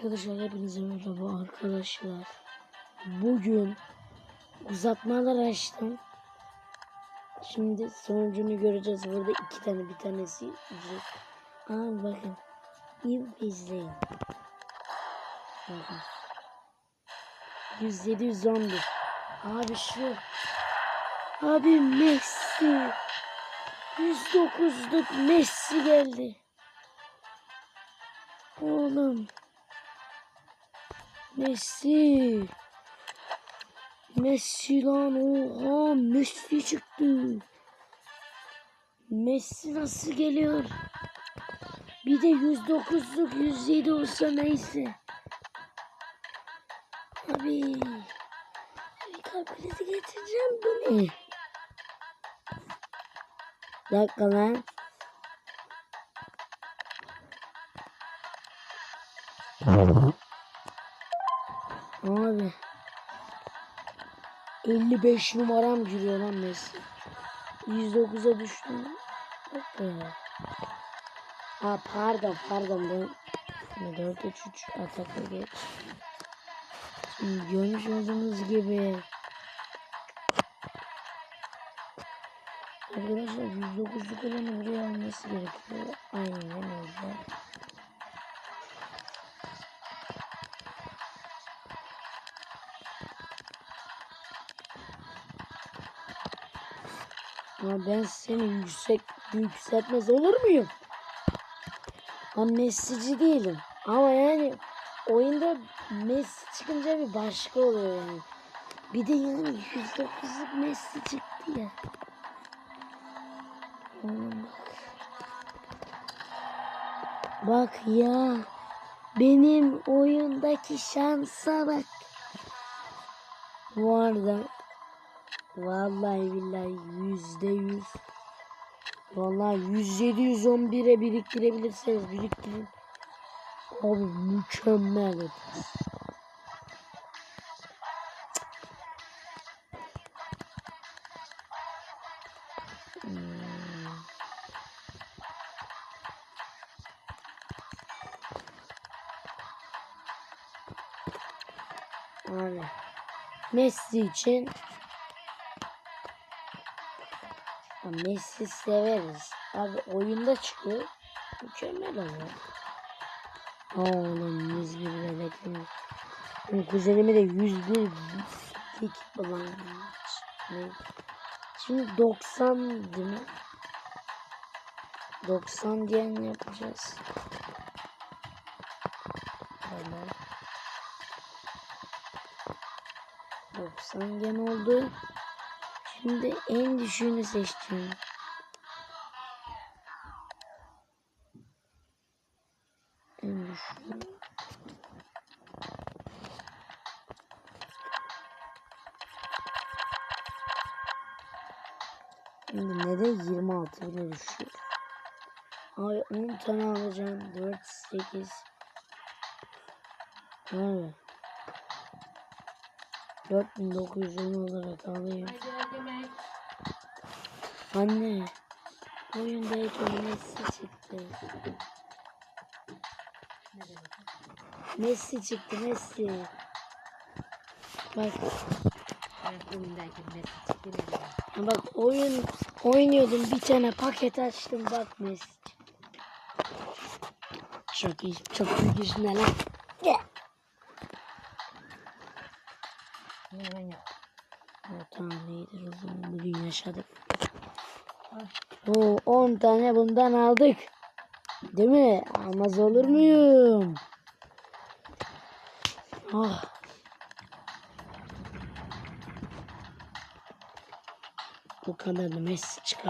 Arkadaşlar hepinize merhaba arkadaşlar. Bugün uzatmalar açtım. Şimdi sonucunu göreceğiz. Burada iki tane bir tanesi. Aa bakın. İyi izleyin. Bakın. 107 111. Abi şu. Abi Messi. 109'luk Messi geldi. Oğlum. Messi. Messi lan oha Messi çıktı. Messi nasıl geliyor? Bir de 109'luk 107 olsa neyse. Abi. Abi kalp krizi getireceğim bu ne? Bir dakika lan. Abi. 55 numaram giriyor lan Messi. 109'a düştüm. Be. Ha pardon pardon ben 4 3 3 atakla geç. Şimdi görmüş olduğunuz gibi Arkadaşlar 109'luk olanı buraya alması gerekiyor. Aynen öyle. Ama ben seni yüksek yükseltmez olur muyum? Ben Messi'ci değilim. Ama yani oyunda Messi çıkınca bir başka oluyor yani. Bir de yani 109'luk Messi çıktı ya. Bak. Bak ya. Benim oyundaki şansa bak. Bu arada Vallahi billahi yüzde yüz. Vallahi yüz yedi yüz on bire biriktirebilirseniz biriktirin. Abi mükemmel ötesi. Hmm. Messi için Messi severiz. Abi oyunda çıkıyor. Mükemmel oluyor. Oğlum 101 bebekler. Benim kuzenime de 101 dik olan ne? Şimdi 90 değil mi? 90 diyen yapacağız. Tamam. 90 gen oldu. Şimdi en düşüğünü seçeceğim. En düşüğü. Şimdi neden 26 bile düşüyor? Ay 10 tane alacağım. 4, 8. Evet. 4910 olarak alayım. Anne. Oyundayken Messi çıktı. Messi çıktı Messi. Bak, ha bak oyun oynuyordum bir tane paket açtım bak Messi. Çok iyi, çok büyük işine lan. Yine ben yap. O tamam iyidir o zaman bugün yaşadık. Oo 10 tane bundan aldık. Değil mi? Almaz olur muyum? Ah. Bu kadar da Messi çıkar.